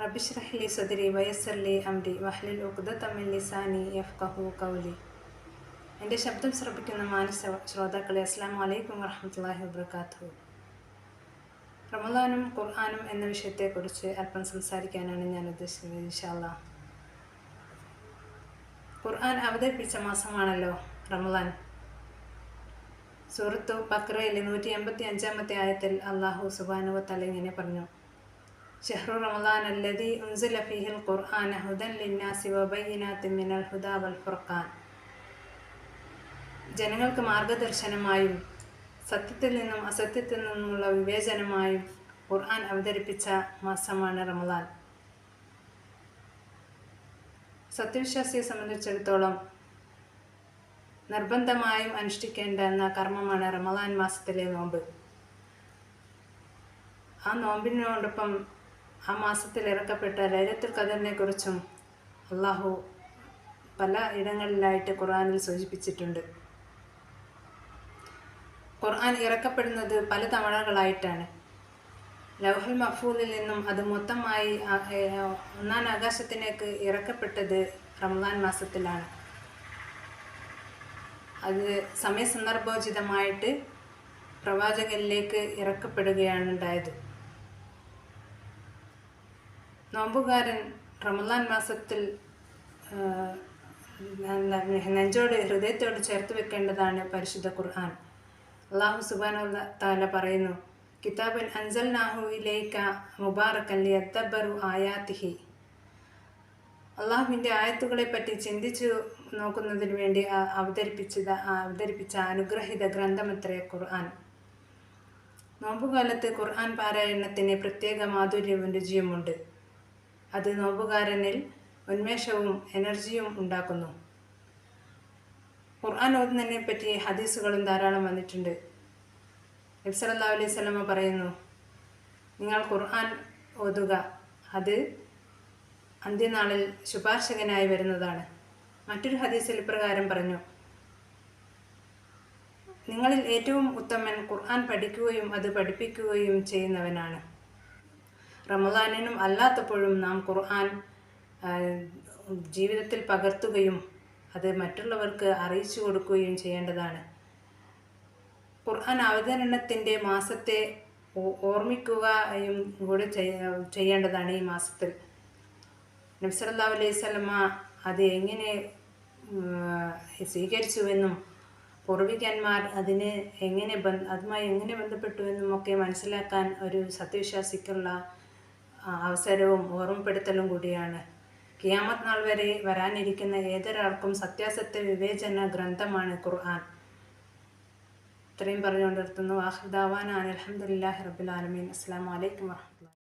റബ്ബിഷ്റഹ് ലി സുദരി വയസ്സർ ലി അംരി വഹ്ലിൽ ഉഖ്ദത മിൻ ലിസാനി യഫ്കഹു ഖൗലി എന്റെ ശബ്ദം ശ്രമിക്കുന്ന മാനസ ശ്രോതാക്കളെ അസ്സലാമു അലൈക്കും വറഹ്മത്തുള്ളാഹി വബർക്കാത്തു റമദാനും ഖുർആനും എന്ന വിഷയത്തെക്കുറിച്ച് അല്പം സംസാരിക്കാനാണ് ഞാൻ ഉദ്ദേശിക്കുന്നത് ഇൻഷാല്ല ഖുർആൻ അവതരിപ്പിച്ച മാസമാണല്ലോ റമദാൻ. സൂറത്തു ബക്രയിലെ നൂറ്റി എൺപത്തി അഞ്ചാമത്തെ ആയത്തിൽ അള്ളാഹു സുബാനുവ തല ഇങ്ങനെ പറഞ്ഞു. ഷെഹ്റു റമദാൻ അല്ലതി ഉൻസുല ഫീഹിൽ ഖുർആൻ ഹുദൻ ലിന്നാസി വബയ്യിനാത്തി മിനൽ ഹുദാ വൽ ഫുർഖാൻ ജനങ്ങൾക്ക് മാർഗദർശനമായും സത്യത്തിൽ നിന്നും അസത്യത്തിൽ നിന്നുമുള്ള വിവേചനമായും ഖുർആൻ അവതരിപ്പിച്ച മാസമാണ് റമദാൻ. സത്യവിശ്വാസിയെ സംബന്ധിച്ചിടത്തോളം നിർബന്ധമായും അനുഷ്ഠിക്കേണ്ട എന്ന കർമ്മമാണ് റമദാൻ മാസത്തിലെ നോമ്പ്. ആ നോമ്പിനോടൊപ്പം ആ മാസത്തിൽ ഇറക്കപ്പെട്ട ലൈലത്തുൽ ഖദറിനെ കുറിച്ചും അള്ളാഹു പല ഇടങ്ങളിലായിട്ട് ഖുർആനിൽ സൂചിപ്പിച്ചിട്ടുണ്ട്. ഖുർആൻ ഇറക്കപ്പെടുന്നത് പല തവണകളായിട്ടാണ്. ലൗഹൽ മഫൂലിൽ നിന്നും അത് മൊത്തമായി ഒന്നാം ആകാശത്തിലേക്ക് ഇറക്കപ്പെട്ടത് റംസാൻ മാസത്തിലാണ്. അത് സമയസന്ദർഭോചിതമായിട്ട് പ്രവാചകനിലേക്ക് ഇറക്കപ്പെടുകയാണ് ഉണ്ടായത്. നോമ്പുകാരൻ റമദാൻ മാസത്തിൽ നെഞ്ചോട് ഹൃദയത്തോട് ചേർത്ത് വെക്കേണ്ടതാണ് പരിശുദ്ധ ഖുർആൻ. അള്ളാഹു സുബാന താല പറയുന്നു കിതാബൻ അൻസൽ നാഹു ഇലേക്ക അത്തബറു ആയാത്തിഹി അള്ളാഹുവിന്റെ ആയത്തുകളെ പറ്റി ചിന്തിച്ചു നോക്കുന്നതിന് വേണ്ടി അവതരിപ്പിച്ചത് അവതരിപ്പിച്ച അനുഗ്രഹിത ഗ്രന്ഥമത്രേ ഖുർആൻ. നോമ്പുകാലത്ത് ഖുർആൻ പാരായണത്തിന് പ്രത്യേക മാധുര്യവും രുചിയുമുണ്ട്. അത് നോമ്പുകാരനിൽ ഉന്മേഷവും എനർജിയും ഉണ്ടാക്കുന്നു. ഖുർആൻ ഓതുന്നതിനെ പറ്റി ഹദീസുകളും ധാരാളം വന്നിട്ടുണ്ട്. നബ്സലല്ലാ അലൈഹി സ്വലമ പറയുന്നു നിങ്ങൾ ഖുർആൻ ഓതുക. അത് അന്ത്യനാളിൽ ശുപാർശകനായി വരുന്നതാണ്. മറ്റൊരു ഹദീസിൽ ഇപ്രകാരം പറഞ്ഞു നിങ്ങളിൽ ഏറ്റവും ഉത്തമൻ ഖുർആൻ പഠിക്കുകയും അത് പഠിപ്പിക്കുകയും ചെയ്യുന്നവനാണ്. റമദാനിനും അല്ലാത്തപ്പോഴും നാം ഖുർആൻ ജീവിതത്തിൽ പകർത്തുകയും അത് മറ്റുള്ളവർക്ക് അറിയിച്ചു കൊടുക്കുകയും ചെയ്യേണ്ടതാണ്. ഖുർആൻ അവതരണത്തിന്റെ മാസത്തെ ഓർമ്മിക്കുകയും കൂടെ ചെയ്യേണ്ടതാണ് ഈ മാസത്തിൽ. നബ്സല്ലാ അലൈഹി സ്വലമ അത് എങ്ങനെ സ്വീകരിച്ചുവെന്നും പൂർവികന്മാർ അതിന് എങ്ങനെ ബന്ധ അതുമായി എങ്ങനെ ബന്ധപ്പെട്ടുവെന്നും ഒക്കെ മനസ്സിലാക്കാൻ ഒരു സത്യവിശ്വാസിക്കുള്ള അവസരവും ഓർമ്മപ്പെടുത്തലും കൂടിയാണ്. കിയാമത് നാൾ വരെ വരാനിരിക്കുന്ന ഏതൊരാൾക്കും സത്യാസത്യ വിവേചന ഗ്രന്ഥമാണ് ഖുർആൻ. ഇത്രയും പറഞ്ഞുകൊണ്ട് നിർത്തുന്നു. അലഹമുല്ലാ അലഹമുല്ലാഹി റബുലാലമീൻ അസ്സാം വലൈക്കും വാഹമത്തുള്ള